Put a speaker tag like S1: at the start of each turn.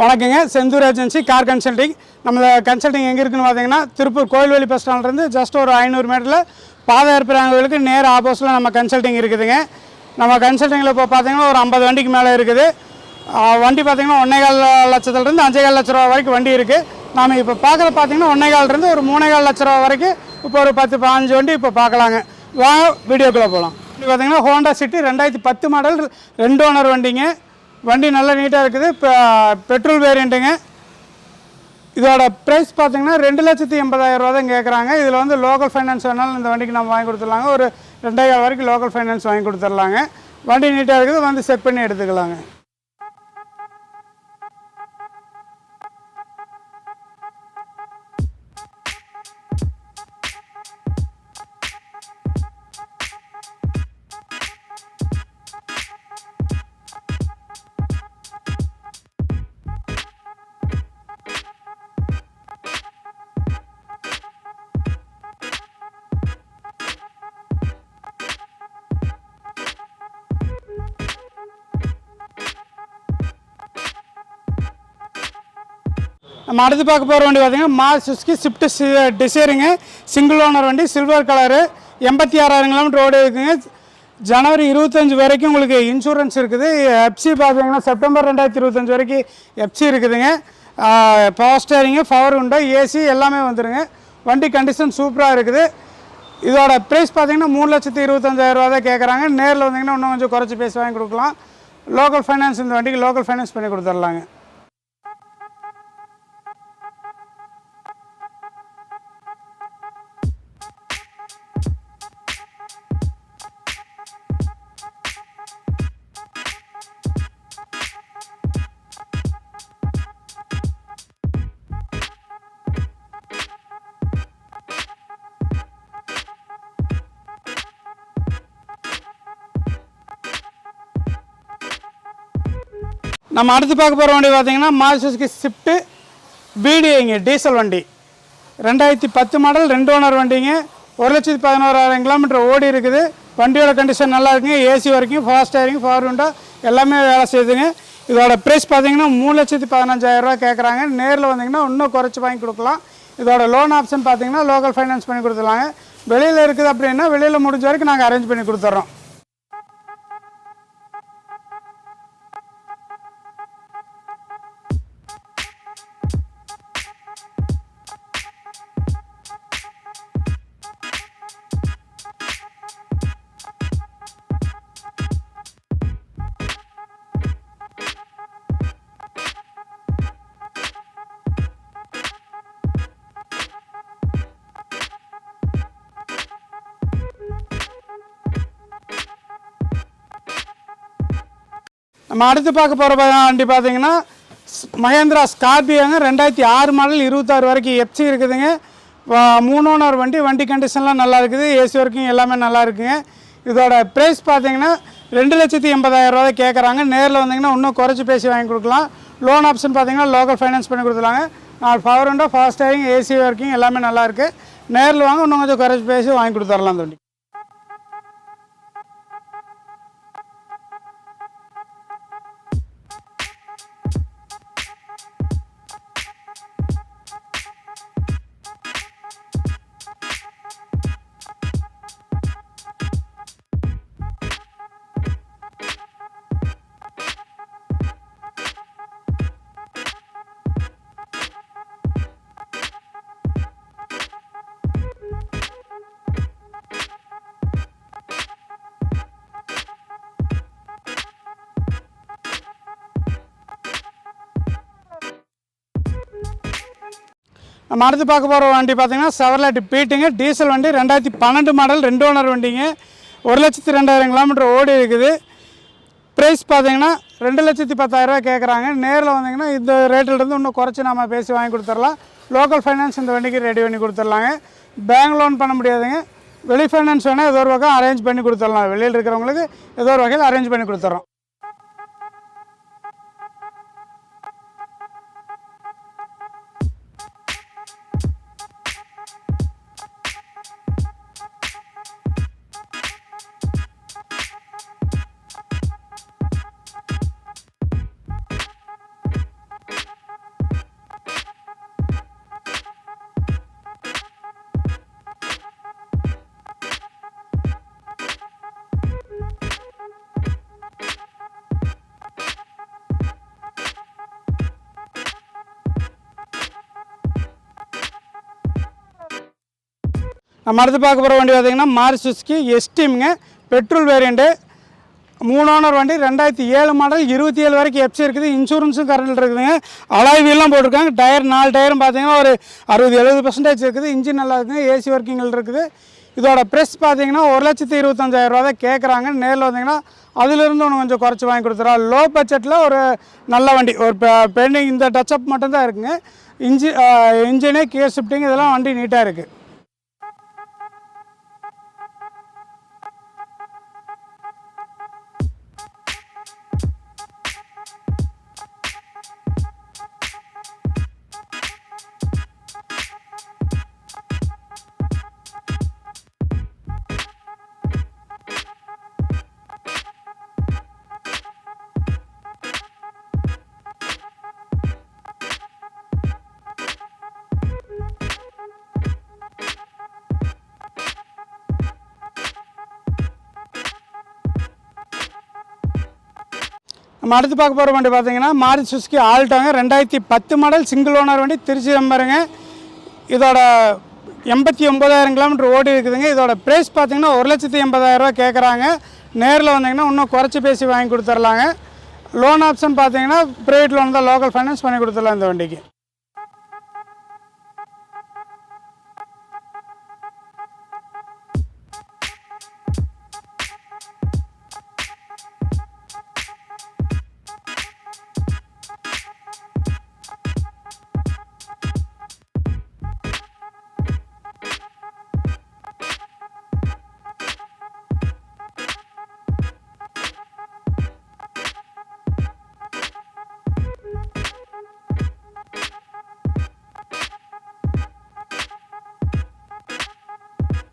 S1: வணக்கங்க. Senthur agency car consulting நம்ம consulting எங்கே இருக்குன்னு பார்த்தீங்கன்னா திருப்பூர் கோயில்வெளி பஸ் ஸ்டாண்ட்லேருந்து ஜஸ்ட் ஒரு ஐநூறு மீட்டரில் பாதை ஏற்பிறாங்களுக்கு நேர் ஆப்போஸில் நம்ம கன்சல்டிங் இருக்குதுங்க. நம்ம கன்சல்டிங்கில் இப்போ பார்த்தீங்கன்னா ஒரு ஐம்பது வண்டிக்கு மேலே இருக்குது. வண்டி பார்த்தீங்கன்னா ஒன்றேகால் லட்சத்துலேருந்து அஞ்சேகால் லட்ச ரூபா வரைக்கும் வண்டி இருக்குது நாம் இப்போ பார்க்குறது பார்த்தீங்கன்னா ஒன்றேகால்லேருந்து ஒரு மூணேகால் லட்ச ரூபா வரைக்கும் இப்போ ஒரு பத்து பதினஞ்சு வண்டி இப்போ பார்க்கலாங்க வாங்க வீடியோக்குள்ளே போகலாம் இப்படி பார்த்தீங்கன்னா ஹோண்டா சிட்டி ரெண்டாயிரத்தி பத்து மாடல் ரெண்டு ஓனர் வண்டிங்க. வண்டி நல்லா நீட்டாக இருக்குது. இப்போ பெட்ரோல் வேரியண்ட்டுங்க இதோட ப்ரைஸ் பார்த்தீங்கன்னா ரெண்டு லட்சத்தி எண்பதாயிரம் ரூபா தான் கேட்குறாங்க இதில் வந்து லோக்கல் ஃபைனான்ஸ் வேணாலும் இந்த வண்டிக்கு நம்ம வாங்கி கொடுத்துடலாங்க. ஒரு ரெண்டாயிரம் வரைக்கும் லோக்கல் ஃபைனான்ஸ் வாங்கி கொடுத்துட்லாங்க. வண்டி நீட்டாக இருக்குது. வந்து செக் பண்ணி எடுத்துக்கலாங்க. நம்ம அடுத்து பார்க்க போகிற வண்டி பார்த்தீங்கன்னா மா சுஸ்கி ஸ்விஃப்ட் டிசைருங்க சிங்கிள் ஓனர் வண்டி சில்வர் கலரு எண்பத்தி ஆறாயிரம் கிலோமீட்டர் ஓடி இருக்குங்க. ஜனவரி இருபத்தஞ்சு வரைக்கும் உங்களுக்கு இன்சூரன்ஸ் இருக்குது. எஃப்சி பார்த்தீங்கன்னா செப்டம்பர் ரெண்டாயிரத்தி இருபத்தஞ்சு வரைக்கும் எஃப்சி இருக்குதுங்க. Power steering power window AC எல்லாமே வந்துடுங்க வண்டி கண்டிஷன் சூப்பராக இருக்குது. இதோட ப்ரைஸ் பார்த்தீங்கன்னா மூணு லட்சத்தி இருபத்தஞ்சாயிரம் ரூபா தான் கேட்குறாங்க நேரில் வந்தீங்கன்னா இன்னும் கொஞ்சம் குறைச்சி பேசி வாங்கி கொடுக்கலாம். லோக்கல் ஃபைனான்ஸ் இந்த வண்டிக்கு லோக்கல் ஃபைனான்ஸ் பண்ணி கொடுத்துர்லாங்க. நம்ம அடுத்து பார்க்க போகிற வண்டி பார்த்தீங்கன்னா மாசுக்கு ஸ்விஃப்ட்டு பிடிஐங்க டீசல் வண்டி. ரெண்டாயிரத்தி பத்து மாடல் ரெண்டு ஓனர் வண்டிங்க. ஒரு லட்சத்தி பதினோராயிரம் கிலோமீட்டர் ஓடி இருக்குது. வண்டியோட கண்டிஷன் நல்லா இருக்குங்க. ஏசி வரைக்கும் ஃபாஸ்ட் டயரிங் பவர் விண்டோ எல்லாமே வேலை செய்யுதுங்க. இதோட ப்ரைஸ் பார்த்தீங்கன்னா மூணு லட்சத்தி பதினஞ்சாயிரரூவா கேட்குறாங்க நேரில் வந்தீங்கன்னா இன்னும் குறைச்சி வாங்கி கொடுக்கலாம். இதோட லோன் ஆப்ஷன் பார்த்தீங்கன்னா லோக்கல் ஃபைனான்ஸ் பண்ணி கொடுத்துடலாங்க. வெளியில் இருக்குது அப்படின்னா வெளியில் முடிஞ்ச வரைக்கும் நாங்கள் அரேஞ்ச் பண்ணி கொடுத்துட்றோம் நம்ம அடுத்து பார்க்க போகிற வண்டி பார்த்தீங்கன்னா மகேந்திரா ஸ்கார்பியோங்க. ரெண்டாயிரத்தி ஆறு மாடல் இருபத்தாறு வரைக்கும் எஃப்சி இருக்குதுங்க. மூணு ஓனர் வண்டி வண்டி கண்டிஷன்லாம் நல்லா இருக்குது. ஏசி வரைக்கும் எல்லாமே நல்லா இருக்குங்க. இதோட ப்ரைஸ் பார்த்தீங்கன்னா ரெண்டு லட்சத்தி எண்பதாயிரம் ரூபா கேட்குறாங்க. நேரில் வந்தீங்கன்னா இன்னும் குறைச்சி பேசி வாங்கி கொடுக்கலாம். லோன் ஆப்ஷன் பார்த்தீங்கன்னா லோக்கல் ஃபைனான்ஸ் பண்ணி கொடுத்துலாங்க நாலு பவர் உண்டோ ஃபாஸ்ட் ஏசி ஒர்க்கிங் எல்லாமே நல்லாயிருக்கு நேரில் வாங்க இன்னும் கொஞ்சம் குறைச்சி பேசி வாங்கி கொடுத்துர்லாம் அந்த வண்டி. நம்ம அடுத்து பார்க்க போகிற வண்டி பார்த்தீங்கன்னா செவர்லைட் பீட்டுங்க டீசல் வண்டி ரெண்டாயிரத்தி பன்னெண்டு மாடல் ரெண்டு ஓனர் வண்டிங்க. ஒரு லட்சத்து ரெண்டாயிரம் கிலோமீட்டர் ஓடி இருக்குது. ப்ரைஸ் பார்த்தீங்கன்னா ரெண்டு லட்சத்தி பத்தாயிரரூவா கேட்குறாங்க நேரில் வந்தீங்கன்னா இந்த ரேட்டில் இருந்து இன்னும் குறைச்சி நம்ம பேசி வாங்கி கொடுத்துடலாம். லோக்கல் ஃபைனான்ஸ் இந்த வண்டிக்கு ரெடி பண்ணி கொடுத்துடலாங்க. பேங்க் லோன் பண்ண முடியாதுங்க. வெளி ஃபைனான்ஸ் வேணால் ஏதோ ஒரு பக்கம் அரேஞ்ச் பண்ணி கொடுத்துடலாம். வெளியில் இருக்கிறவங்களுக்கு ஏதோ ஒரு வகையில் அரேஞ்ச் பண்ணி கொடுத்துட்றோம். நம்ம அடுத்து பார்க்க போகிற வண்டி பார்த்திங்கன்னா மாரி சுஸ்கி பெட்ரோல் வேரியண்ட்டு மூணு ஓனர் வண்டி ரெண்டாயிரத்தி ஏழு மாடல் இருபத்தி ஏழு வரைக்கும் எஃப்சி இருக்குது. இன்சூரன்ஸும் கரண்டில் இருக்குதுங்க. அலாய் வீல்லாம் போட்டிருக்காங்க. டயர் நாலு டயரும் பார்த்தீங்கன்னா ஒரு அறுபது எழுபது பர்சன்டேஜ் இருக்குது. இன்ஜின் நல்லா இருக்குங்க. ஏசி ஒர்க்கிங்கில் இருக்குது. இதோட ப்ரெஸ் பார்த்தீங்கன்னா ஒரு லட்சத்தி இருபத்தஞ்சாயிரரூபா தான் கேட்குறாங்க நேரில் வந்தீங்கன்னா அதிலிருந்து ஒன்று கொஞ்சம் குறைச்சி வாங்கி கொடுத்துறா லோ பட்ஜெட்டில் ஒரு நல்ல வண்டி. ஒரு பெண்டிங் இந்த டச்சப் மட்டும்தான் இருக்குங்க. இன்ஜி இன்ஜினு கியர் ஷிஃப்டிங் இதெல்லாம் வண்டி நீட்டாக இருக்குது நம்ம அடுத்து பார்க்க போகிற வண்டி பார்த்தீங்கன்னா மாரி சுசுகி ஆல்டோங்க. ரெண்டாயிரத்தி பத்து மாடல் சிங்கிள் ஓனர் வண்டி திருச்சி நம்பருங்க. இதோட எண்பத்தி ஒம்பதாயிரம் கிலோமீட்டர் ஓடி இருக்குதுங்க. இதோட ப்ரைஸ் பார்த்தீங்கன்னா ஒரு லட்சத்தி எண்பதாயிரரூவா கேட்குறாங்க நேரில் வந்தீங்கன்னா இன்னும் குறைச்சி பேசி வாங்கி கொடுத்துர்லாங்க. லோன் ஆப்ஷன் பார்த்தீங்கன்னா ப்ரைவேட் லோன் தான் லோக்கல் ஃபைனான்ஸ் பண்ணி கொடுத்துடலாம் இந்த வண்டிக்கு.